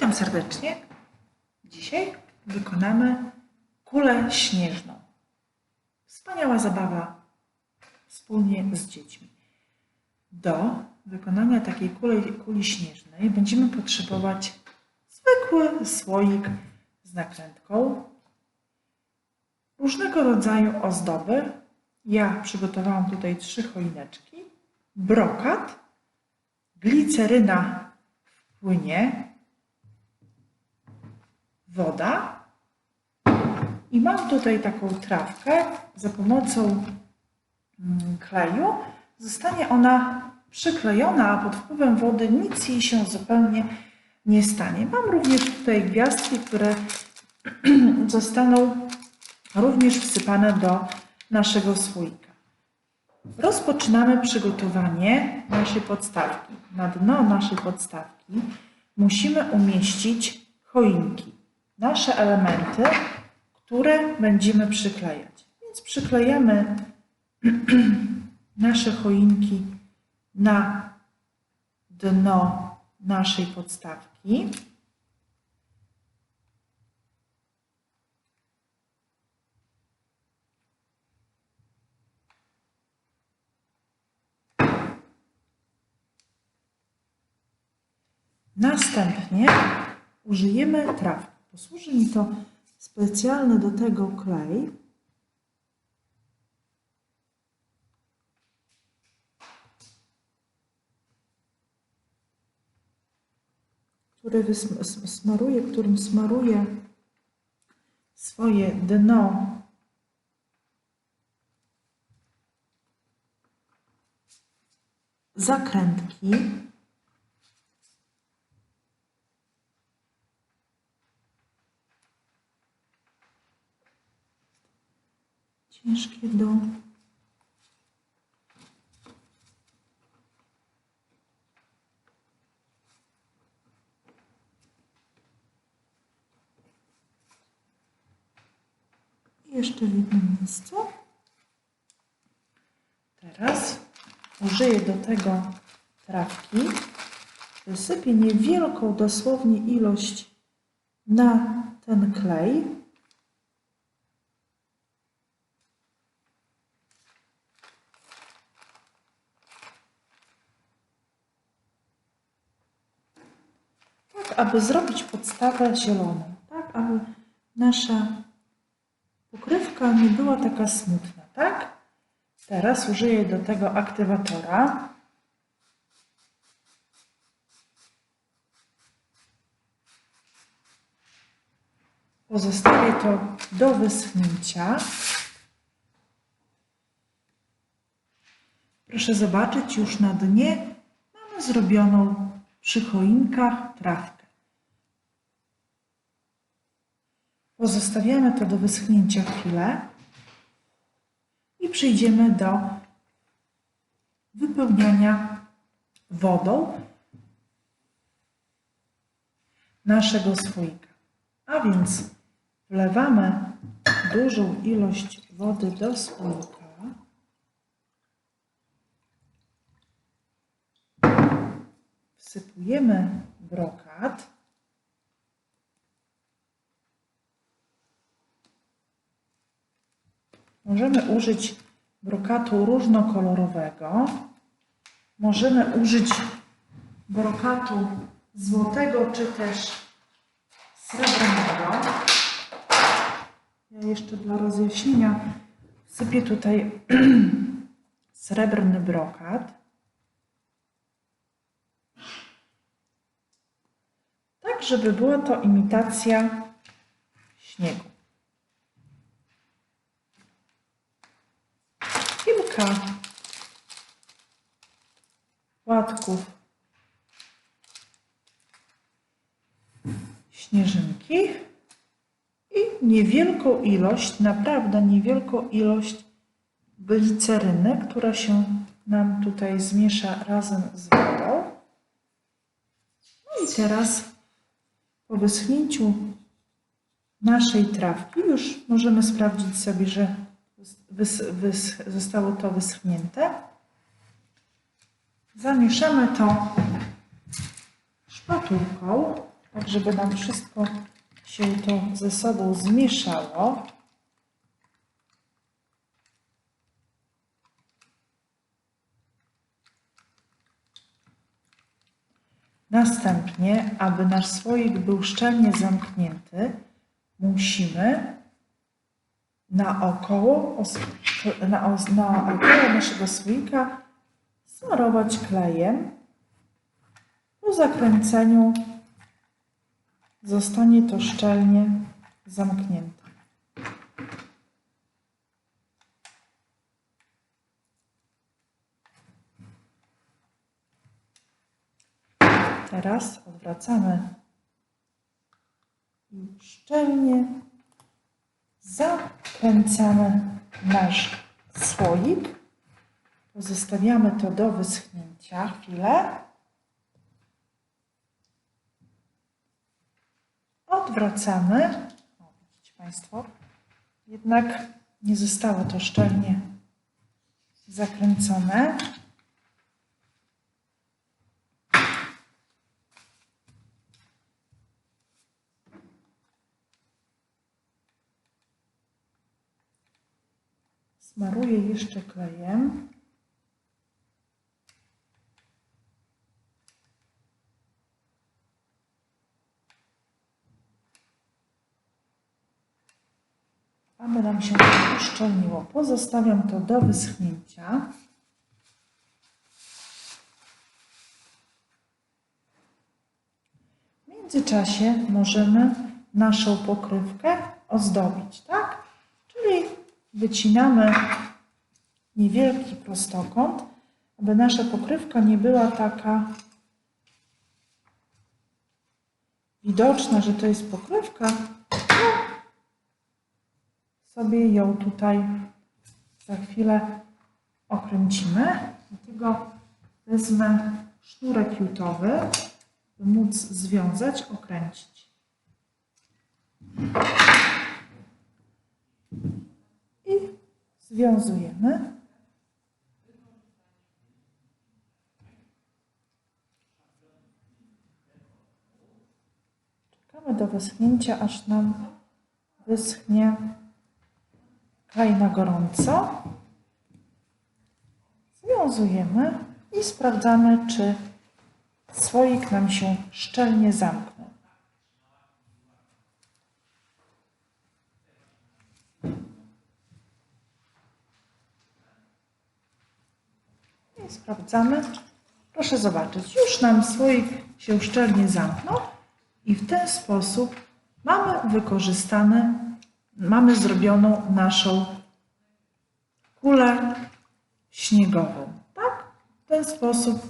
Witam serdecznie. Dzisiaj wykonamy kulę śnieżną. Wspaniała zabawa wspólnie z dziećmi. Do wykonania takiej kuli, kuli śnieżnej będziemy potrzebować zwykły słoik z nakrętką, różnego rodzaju ozdoby. Ja przygotowałam tutaj trzy choineczki, brokat, gliceryna w płynie, woda i mam tutaj taką trawkę. Za pomocą mm, kleju zostanie ona przyklejona, a pod wpływem wody nic jej się zupełnie nie stanie. Mam również tutaj gwiazdki, które zostaną również wsypane do naszego słoika. Rozpoczynamy przygotowanie naszej podstawki. Na dno naszej podstawki musimy umieścić choinki, nasze elementy, które będziemy przyklejać. Więc przyklejamy nasze choinki na dno naszej podstawki. Następnie użyjemy trawki. Posłuży mi to specjalny do tego klej. który smaruję, którym smaruję swoje dno zakrętki. Ciężkie do jeszcze w jednym miejscu. Teraz użyję do tego trawki. Wysypię niewielką dosłownie ilość na ten klej. Tak, aby zrobić podstawę zieloną. Tak, aby nasza pokrywka nie była taka smutna, tak? Teraz użyję do tego aktywatora. Pozostawię to do wyschnięcia. Proszę zobaczyć, już na dnie mamy zrobioną przy choinkach trawkę. Pozostawiamy to do wyschnięcia chwilę i przejdziemy do wypełniania wodą naszego słoika. A więc wlewamy dużą ilość wody do słoika. Wsypujemy brokat. Możemy użyć brokatu różnokolorowego. Możemy użyć brokatu złotego czy też srebrnego. Ja jeszcze dla rozjaśnienia sypię tutaj srebrny brokat. Tak, żeby była to imitacja śniegu. Kilka płatków śnieżynki. I niewielką ilość, naprawdę niewielką ilość gliceryny, która się nam tutaj zmiesza razem z wodą. No i teraz po wyschnięciu naszej trawki już możemy sprawdzić sobie, że wys, wys, zostało to wyschnięte. Zamieszamy to szpatułką. tak żeby nam wszystko się to ze sobą zmieszało. Następnie, aby nasz słoik był szczelnie zamknięty, musimy naokoło, na, naokoło naszego słoika smarować klejem. Po zakręceniu zostanie to szczelnie zamknięte. Teraz odwracamy i szczelnie zakręcamy nasz słoik. Pozostawiamy to do wyschnięcia chwilę. Odwracamy. O, widzicie Państwo, jednak nie zostało to szczelnie zakręcone. Smaruję jeszcze klejem. Aby nam się uszczelniło, pozostawiam to do wyschnięcia. W międzyczasie możemy naszą pokrywkę ozdobić, tak? Wycinamy niewielki prostokąt, aby nasza pokrywka nie była taka widoczna, że to jest pokrywka, no, sobie ją tutaj za chwilę okręcimy. Dlatego wezmę sznurek jutowy, by móc związać, okręcić. I związujemy. Czekamy do wyschnięcia, aż nam wyschnie klej na gorąco. Związujemy i sprawdzamy, czy słoik nam się szczelnie zamknął. I sprawdzamy. Proszę zobaczyć, już nam słoik się szczelnie zamknął i w ten sposób mamy wykorzystany, mamy zrobioną naszą kulę śniegową. Tak? W ten sposób,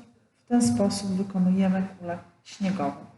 w ten sposób wykonujemy kulę śniegową.